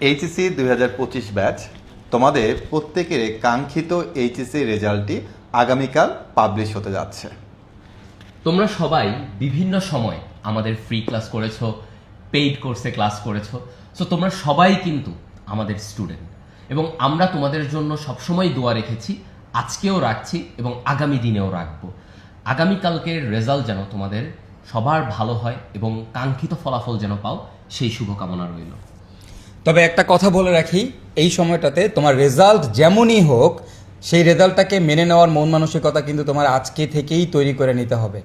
HSC দুই হাজার পঁচিশ ব্যাচ, তোমাদের প্রত্যেকের কাঙ্ক্ষিত এইচএসসি রেজাল্টটি আগামীকাল পাবলিশ হতে যাচ্ছে। তোমরা সবাই বিভিন্ন সময় আমাদের ফ্রি ক্লাস করেছ, পেইড কোর্সে ক্লাস করেছ, সো তোমরা সবাই কিন্তু আমাদের স্টুডেন্ট। এবং আমরা তোমাদের জন্য সবসময় দোয়া রেখেছি, আজকেও রাখছি এবং আগামী দিনেও রাখব। আগামীকালকের রেজাল্ট যেন তোমাদের সবার ভালো হয় এবং কাঙ্ক্ষিত ফলাফল যেন পাও, সেই শুভকামনা রইল। তবে একটা কথা বলে রাখি, এই সময়টাতে তোমার রেজাল্ট যেমনই হোক, সেই রেজাল্টটাকে মেনে নেওয়ার মন মানসিকতা কিন্তু তোমার আজকে থেকেই তৈরি করে নিতে হবে।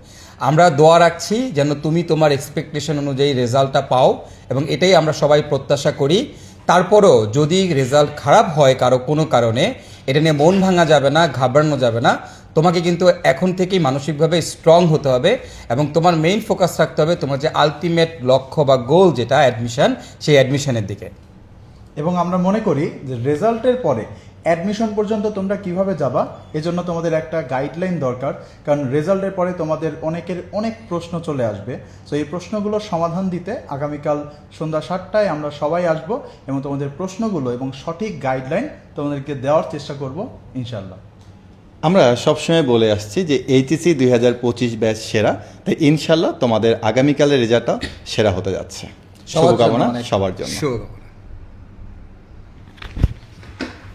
আমরা দোয়া রাখছি যেন তুমি তোমার এক্সপেকটেশন অনুযায়ী রেজাল্টটা পাও এবং এটাই আমরা সবাই প্রত্যাশা করি। তারপরও যদি রেজাল্ট খারাপ হয় কারও কোনো কারণে, এটা নিয়ে মন ভাঙা যাবে না, ঘাবড়ানো যাবে না। তোমাকে কিন্তু এখন থেকেই মানসিকভাবে স্ট্রং হতে হবে এবং তোমার মেইন ফোকাস রাখতে হবে তোমার যে আলটিমেট লক্ষ্য বা গোল যেটা অ্যাডমিশন সেই অ্যাডমিশনের দিকে। এবং আমরা মনে করি যে রেজাল্টের পরে অ্যাডমিশন পর্যন্ত তোমরা কীভাবে যাবা এজন্য তোমাদের একটা গাইডলাইন দরকার। কারণ রেজাল্টের পরে তোমাদের অনেকের অনেক প্রশ্ন চলে আসবে। তো এই প্রশ্নগুলোর সমাধান দিতে আগামীকাল সন্ধ্যা সাতটায় আমরা সবাই আসব এবং তোমাদের প্রশ্নগুলো এবং সঠিক গাইডলাইন তোমাদেরকে দেওয়ার চেষ্টা করব ইনশাল্লাহ আমরা সবসময় বলে আসছি যে এইচএসসি দুই হাজার পঁচিশ ব্যাচ সেরা তাই ইনশাল্লাহ তোমাদের আগামীকালের রেজাল্টটা সেরা হতে যাচ্ছে। সবার শুভকামনা সবার জন্য। শুভকামনা।